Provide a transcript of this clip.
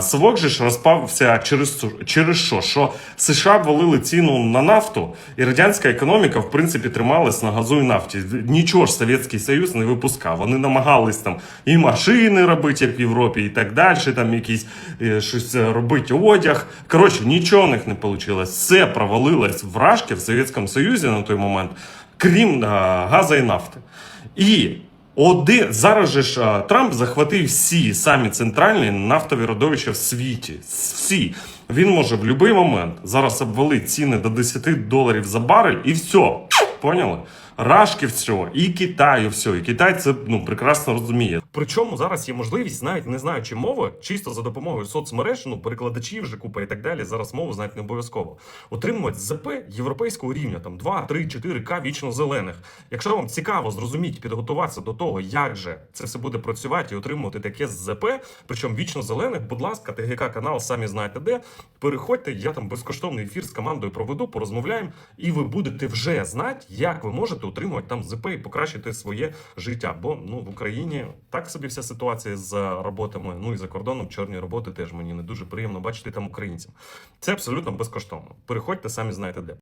Совок же ж розпався через, через що? Що США ввалили ціну на нафту, і радянська економіка, в принципі, трималась на газу і нафті. Нічого ж Совєтський Союз не випускав. Вони намагались там і машини робити, як в Європі, і так далі, там якісь е, щось е, робити одяг. Коротше, нічого у них не вийшло. Все провалилось в рашки в Совєтському Союзі на той момент, крім а, газу і нафти. І один зараз же ж Трамп захватив всі самі центральні нафтові родовища в світі. Всі. Він може в будь-який момент зараз обвалити ціни до 10 доларів за барель і все. Поняли? Рашки всього, і Китаю все. І Китай це ну прекрасно розуміє. Причому зараз є можливість, навіть не знаючи мови, чисто за допомогою соцмереж, ну перекладачів вже купа і так далі. Зараз мову знають не обов'язково. Отримувати ЗП європейського рівня, там 2, 3, 4К вічно зелених. Якщо вам цікаво зрозуміти, підготуватися до того, як же це все буде працювати і отримувати таке ЗП, причому вічно зелених, будь ласка, ТГК канал, самі знаєте де. Переходьте, я там безкоштовний ефір з командою проведу, порозмовляємо, і ви будете вже знати, як ви можете отримувати там ЗП і покращити своє життя. Бо ну в Україні так собі вся ситуація з роботами. Ну і за кордоном чорні роботи теж мені не дуже приємно бачити там українцям. Це абсолютно безкоштовно. Переходьте, самі знаєте де.